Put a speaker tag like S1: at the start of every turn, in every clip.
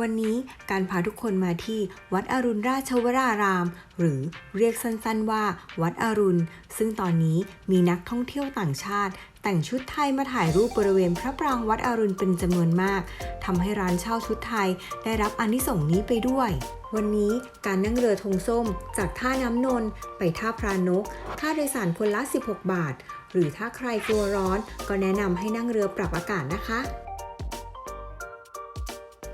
S1: วันนี้การพาทุกคนมาที่วัดอรุณราชวราราม หรือเรียกสั้นๆว่า วัดอรุณ ซึ่งตอนนี้มีนักท่องเที่ยวต่างชาติ แต่งชุดไทยมาถ่ายรูปบริเวณพระปรางวัดอรุณเป็นจำนวนมากทำให้ร้านเช่าชุดไทยได้รับอานิสงส์นี้ไปด้วยวันนี้การนั่งเรือธงส้ม จากท่าน้ำนนท์ไปท่าพรานก ค่าโดยสารคนละ 16 บาท หรือถ้าใครกลัวร้อน ก็แนะนำให้นั่งเรือปรับอากาศนะคะ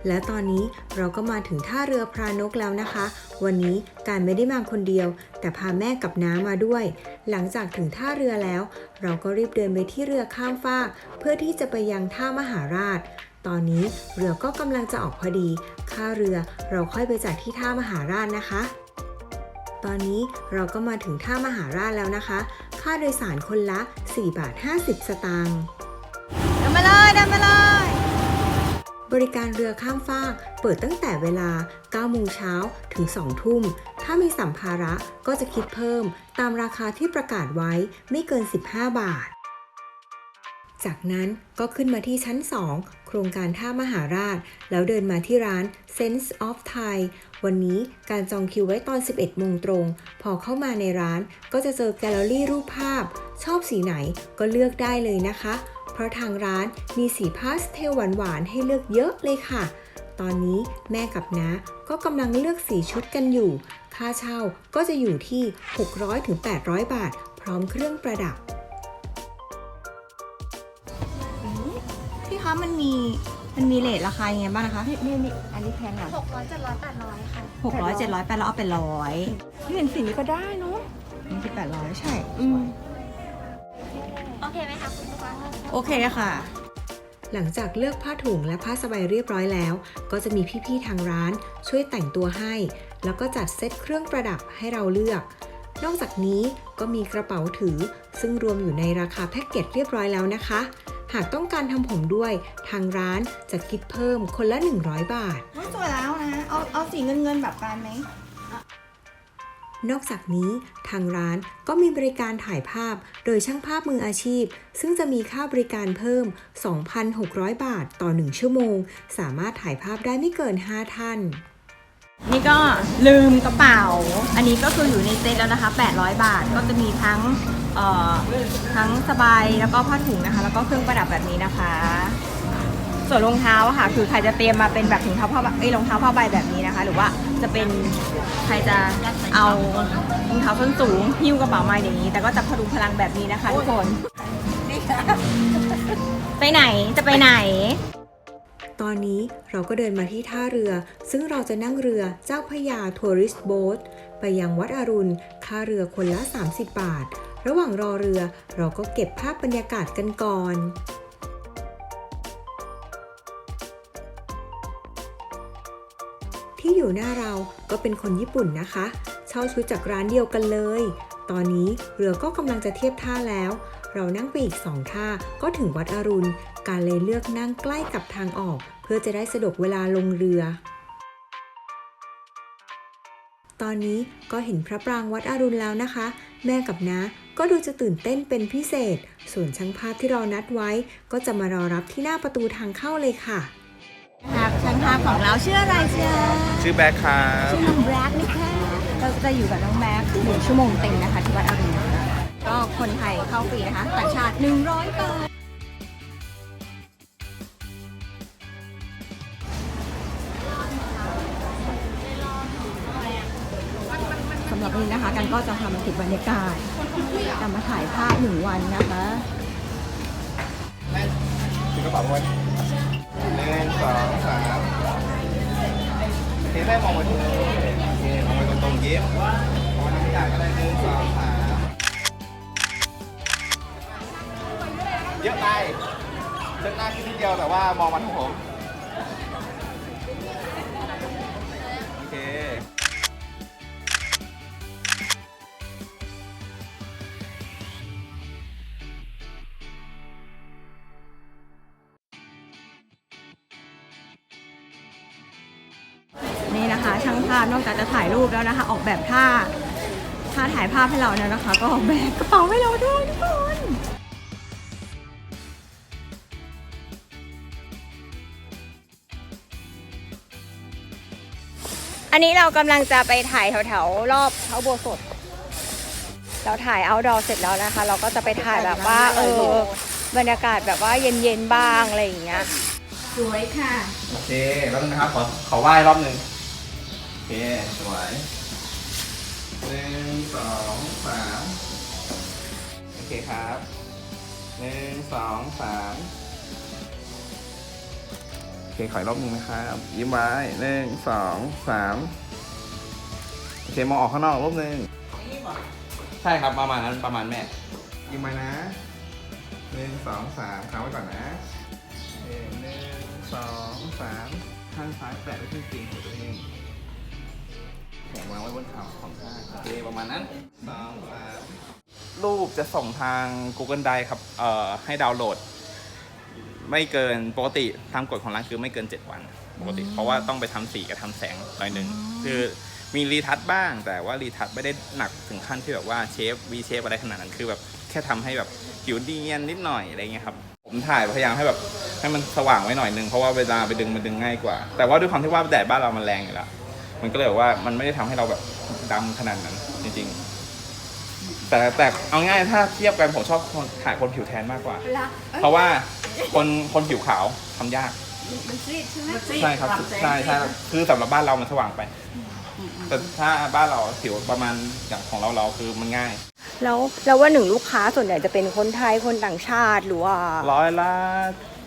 S1: และตอนนี้เราก็มาถึงท่าเรือพรานกแล้วนะคะ วันนี้การไม่ได้มาคนเดียว แต่พาแม่กับน้ามาด้วย หลังจากถึงท่าเรือแล้ว เราก็รีบเดินไปที่เรือข้ามฟาก เพื่อที่จะไปยังท่ามหาราช ตอนนี้เรือก็กำลังจะออกพอดีค่าเรือเราค่อยไปจ่ายที่ท่ามหาราชนะคะ ตอนนี้เราก็มาถึงท่ามหาราชแล้วนะคะ ค่าโดยสารคนละ 4 บาท 50 สตางค์
S2: เดินมาเลยเดินมาเลย
S1: บริการเรือข้ามฟากเปิดตั้งแต่เวลา 9 โมงเช้าถึง 2 ทุ่ม ถ้ามีสัมภาระก็จะคิดเพิ่ม ตามราคาที่ประกาศไว้ไม่เกิน 15 บาท จากนั้นก็ขึ้นมาที่ชั้น 2 โครงการท่ามหาราช แล้วเดินมาที่ร้าน Sense of Thai วันนี้การจองคิวไว้ตอน 11 โมงตรง พอเข้ามาในร้านก็จะเจอแกลเลอรี่รูปภาพ ชอบสีไหนก็เลือกได้เลยนะคะ เพราะทางร้านมีสีพาสเทลหวานๆให้เลือกเยอะเลยค่ะ ตอนนี้แม่กับน้าก็กำลังเลือกสีชุดกันอยู่ ค่าเช่าก็จะอยู่ที่ 600-800 บาท พร้อมเครื่องประดับ
S2: พี่คะมันมีมันมีเลทราคายังไงบ้างนะคะ
S3: นี่นี่นี่อันนี้แพงอะ
S4: หกร้อยเจ็ดร้อยแปดร้อยค่ะ
S2: หกร้อยเจ็ดร้อยแปดร้อยเอาเป็นร้อย
S3: นี่เห็นสีนี้ก็ได้เนาะ
S2: นี่คือแปดร้อยใช่
S3: อืม
S4: โอ เคไหมคะคุณลูกค้า
S2: โอเคค่ะ
S1: หลังจากเลือกผ้าถุงและผ้าสบายเรียบร้อยแล้ว ก็จะมีพี่ๆทางร้าน ช่วยแต่งตัวให้ แล้วก็จัดเซตเครื่องประดับให้เราเลือก นอกจากนี้ก็มีกระเป๋าถือ ซึ่งรวมอยู่ในราคาแพ็กเกจเรียบร้อยแล้วนะคะ หากต้องการทำผมด้วย ทางร้านจะคิดเพิ่มคนละ 100 บาท
S2: ไม่สวยแล้วนะ เอาเอาสีเงินเงินๆแบบการไหม
S1: นอกจากนี้ทางร้านก็มีบริการถ่ายภาพโดยช่างภาพมืออาชีพ ซึ่งจะมีค่าบริการเพิ่ม 2,600 บาทต่อ 1 ชั่วโมง สามารถถ่ายภาพได้ไม่เกิน 5 ท่าน
S2: นี่ก็ลืมกระเป๋า อันนี้ก็คืออยู่ในเซ็ตแล้วนะคะ 800 บาทก็จะมีทั้งอ่อทั้งสบายแล้วก็ผ้าถุงนะคะ แล้วก็เครื่องประดับแบบนี้นะคะ ส่วนรองเท้าค่ะ คือใครจะเตรียมมาเป็นแบบถุงเท้าผ้าใบเอ้ยรองเท้าผ้าใบแบบนี้นะคะ หรือว่าจะเป็นใครจะเอารองเท้าส้นสูงหิ้วกระเป๋ามาอย่างนี้ แต่ก็จะพดุงพลังแบบนี้นะคะทุกคนไปไหนจะไปไหน
S1: ตอนนี้เราก็เดินมาที่ท่าเรือ ซึ่งเราจะนั่งเรือเจ้าพยาทัวริสต์โบ๊ทไปยังวัดอรุณ ค่าเรือคนละ 30 บาท ระหว่างรอเรือเราก็เก็บภาพบรรยากาศกันก่อน ที่อยู่หน้าเราก็เป็นคนญี่ปุ่นนะคะ เช่าชุดจากร้านเดียวกันเลย ตอนนี้เรือก็กำลังจะเทียบท่าแล้ว เรานั่งไปอีกสองท่าก็ถึงวัดอรุณ การเลยเลือกนั่งใกล้กับทางออก เพื่อจะได้สะดวกเวลาลงเรือ ตอนนี้ก็เห็นพระปรางวัดอรุณแล้วนะคะ แม่กับน้าก็ดูจะตื่นเต้นเป็นพิเศษ ส่วนช่างภาพที่เรานัดไว้ ก็จะมารอรับที่หน้าประตูทางเข้าเลยค่ะ
S2: ภาพของเราชื่ออะไรเชีย
S5: ชื่อแบ็คครับ
S2: ชื่อน้องแบล็กนะคะเราจะอยู่กับน้องแบล็กหนึ่งชั่วโมงเต็มนะคะที่วัดอรุณก็คนไทยเข้าฟรีนะคะต่างชาติ 100บาทสำหรับวันนี้นะคะกันก็จะทำติดบรรยากาศจะมาถ่ายภาพหนึ่งวันนะคะ
S5: ถือกระเป๋าไว้หนึ่งสองสามโอเค แม่มองไปตรงนี้โอเคมองไปตรงๆยิ้มมองน้ำอยากก็ได้หนึ่งสองสามเยอะไปเชิดหน้าขึ้นนิดเดียวแต่ว่ามองมาที่ผม
S2: ช่างภาพนอกจากจะถ่ายรูปแล้วนะคะ ออกแบบท่าท่าถ่ายภาพให้เราแล้วนะคะ ก็ออกแบบกระเป๋าให้เราด้วยทุกคนอันนี้เรากำลังจะไปถ่ายแถวๆรอบพระอุโบสถเราถ่ายเอาดอเสร็จแล้วนะคะ เราก็จะไปถ่ายแบบว่าเออบรรยากาศแบบว่าเย็นๆบ้างอะไรอย่างเงี้ย สวยค่ะ
S5: โอเค แล้วนะครับ ขอขอไหว้รอบหนึ่งโอ เค สวยหนึ่งสองสามโอเคครับหนึ่งสองสามโอเคขออีกรอบหนึ่งนะครับยิ้มไว้หนึ่งสองสามโอเคมองออกข้างนอกรอบหนึ่งใช่ครับประมาณนั้นประมาณแม่ยิ้มไว้นะหนึ่งสองสามค้างไว้ก่อนนะโอเคหนึ่งสองสามข้างซ้ายแปะไว้ที่ตีนของตัวเอง ขนวางไว้บนเข่าของข้างโอเคประมาณนั้นสองสามรูปจะส่งทาง Google Drive ครับ เอ่อ ให้ดาวน์โหลด ไม่เกินปกติตามกฎของร้านคือไม่เกิน 7 วัน ปกติ เพราะว่าต้องไปทำสีกับทำแสงหน่อยหนึ่งคือมีรีทัชบ้าง แต่ว่ารีทัชไม่ได้หนักถึงขั้นที่แบบว่าเชฟวีเชฟอะไรขนาดนั้นคือแบบแค่ทำให้แบบผิวเนียนนิดหน่อยอะไรเงี้ยครับ ผมถ่ายพยายามให้แบบให้มันสว่างไว้หน่อยนึงเพราะว่าเวลาไปดึงมันดึงง่ายกว่า แต่ว่าด้วยความที่ว่าแดดบ้านเรามันแรงอยู่แล้ว มันก็เลยแบบว่ามันไม่ได้ทำให้เราแบบดำขนาดนั้นจริงๆ แต่แต่เอาง่ายถ้าเทียบกันผมชอบคนถ่ายคนผิวแทนมากกว่าเพราะว่าคนคนผิวขาวทำยาก
S3: มันซีดใช่ไหม
S5: ใช่ครับใช่ใช่ครับคือสำหรับบ้านเรามันสว่างไป แต่ถ้าบ้านเราผิวประมาณอย่างของเราเราคือมันง่าย
S2: แล้วแล้วว่าหนึ่งลูกค้าส่วนใหญ่จะเป็นคนไทยคนต่างชาติหรือว่า
S5: ร้อยละ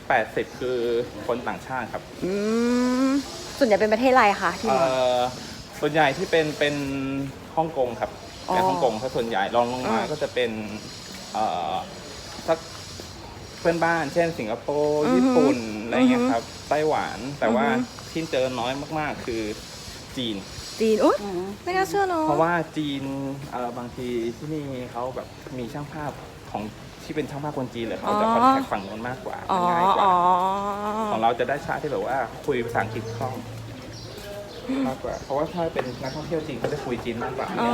S5: แปดสิบคือคนต่างชาติครับ
S2: อืม ส่วนใหญ่เป็นประเทศอะไรคะที่
S5: เอ่
S2: มา
S5: อส่วนใหญ่ที่เป็นเป็นฮ่องกงครับ
S2: อ๋อ
S5: เป็นฮ่องกงถ้าส่วนใหญ่รองลงมา
S2: อืม
S5: ก็จะเป็นเอ่อสักเพื่อนบ้าน เช่นสิงคโปร์
S2: อือฮึ
S5: ญี่ปุ่นอะไรเงี้
S2: อื
S5: ย
S2: อฮึ
S5: ครับไต้หวันแต่ว่า
S2: อือฮึ
S5: ที่เจอน้อยมากๆคือจีน
S2: จีนโอ๊ยไม่น่าเชื่อเนาะ
S5: เพราะว่าจีนเอ่อบางทีที่นี่เขาแบบมีช่างภาพ ของที่เป็นช่างภาพคนจีนเลยเขาจะคอนแทคฝั่งโน้นมากกว่า
S2: อ๋อ
S5: ง่ายกว่า
S2: อ๋อ
S5: ของเราจะได้ชาที่แบบว่าคุยภาษาอังกฤษคล่องมากกว่า เพราะว่าถ้าเป็นนักท่องเที่ยวจีนเขาจะคุยจีนมากกว่า
S2: อ๋อ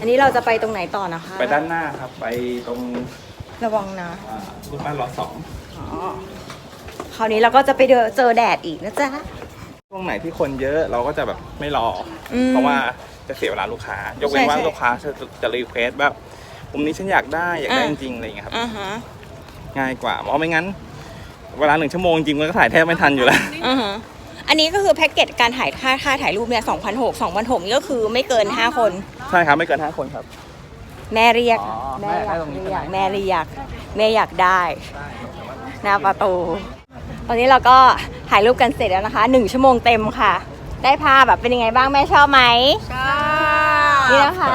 S2: อันนี้เราจะไปตรงไหนต่อนะคะ
S5: ไปด้านหน้าครับ ไปตรง
S2: ระวังนะ
S5: อ่ารูปบ้านรอสอง
S2: อ๋อคราวนี้เราก็จะไปเจอเจอแดดอีกนะจ๊ะ
S5: ช่วงไหนที่คนเยอะเราก็จะแบบไม่รออ
S2: ม
S5: เพราะว่าจะเสียเวลาลูกค้า ยกเว้นว่า
S2: ใช่ใช่
S5: ลูกค้าจะจะรีเควสแบบ มุมนี้ฉันอยากได้อยากได้
S2: อะ
S5: จริงๆอะไรอย่างเงี้ยครับ
S2: อ่าฮะ
S5: ง่ายกว่าเพราะไม่งั้น เวลาหนึ่งชั่วโมงจริงๆมันก็ถ่ายแทบไม่ทันอยู่แล้ว
S2: อ่าฮะอันนี้ก็คือแพ็กเกจการถ่ายค่าค่าถ่ายรูปเนี่ย2,600 2,600นี่ก็คือไม่เกิน5คน
S5: ใช่ครับไม่เกินห้าคนครับ
S2: แม่เรียก
S5: อ๋อ
S2: แม่อยาก
S5: แม่ให้ตรงนี้
S2: เรียก
S5: ใช่ไหม
S2: แม่เรียกแม่อยากได้หน้าประตู ตอนนี้เราก็ถ่ายรูปกันเสร็จแล้วนะคะหนึ่งชั่วโมงเต็มค่ะ ได้ภาพแบบเป็นยังไงบ้างแม่ชอบไหม
S3: ชอ
S2: นี่นะคะ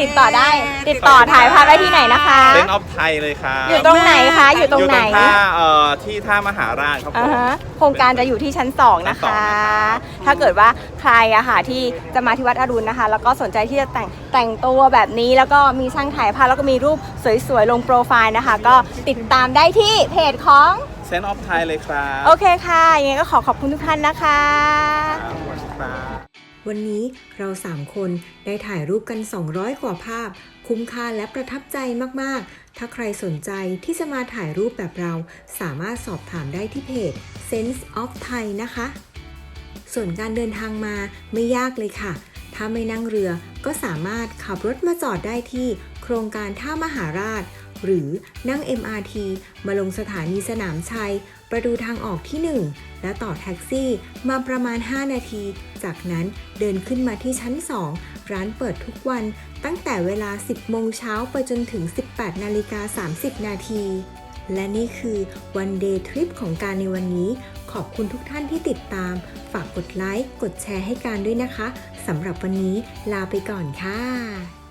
S2: ติดต่อได้ ติดต่อถ่ายภาพได้ที่ไหนนะคะ
S5: เซนออฟไทยเลยครับ
S2: อยู่ตรงไหนคะ อยู่ตรงไหน
S5: อยู่ตรงท่าเอ่อที่ท่ามหาราชครับผ
S2: อ่าม ฮะโครงการจะอยู่ที่ชั้น 2 นะ
S5: ชั้นสอง
S2: คะ
S5: นะคะ
S2: ถ้าเกิดว่าใครอะค่ะที่จะมาที่วัดอรุณนะคะ แล้วก็สนใจที่จะแต่งแต่งตัวแบบนี้ แล้วก็มีช่างถ่ายภาพแล้วก็มีรูปสวยๆ ลงโปรไฟล์นะคะ ก็ติดตามได้ที่เพจของ
S5: เซนออฟไทยเลยครับ
S2: โอเคค่ะ ยังไงก็ขอขอบคุณทุกท่านนะคะ
S5: ครับสวัสดีครับ
S1: วันนี้เรา3คนได้ถ่ายรูปกัน 200 กว่าภาพ คุ้มค่าและประทับใจมาก ๆ ถ้าใครสนใจที่จะมาถ่ายรูปแบบเรา สามารถสอบถามได้ที่เพจ Sense of Thai นะคะ ส่วนการเดินทางมาไม่ยากเลยค่ะ ถ้าไม่นั่งเรือก็สามารถขับรถมาจอดได้ที่โครงการท่ามหาราช หรือนั่ง MRT มาลงสถานีสนามชัย ประตูทางออกที่ 1 และต่อแท็กซี่มาประมาณ 5 นาที จากนั้นเดินขึ้นมาที่ชั้น 2 ร้านเปิดทุกวันตั้งแต่เวลา 10 โมงเช้าไปจนถึง 18 นาฬิกา 30 นาทีและนี่คือวันเดย์ทริปของการในวันนี้ ขอบคุณทุกท่านที่ติดตาม ฝากกดไลค์ กดแชร์ให้การด้วยนะคะ สำหรับวันนี้ลาไปก่อนค่ะ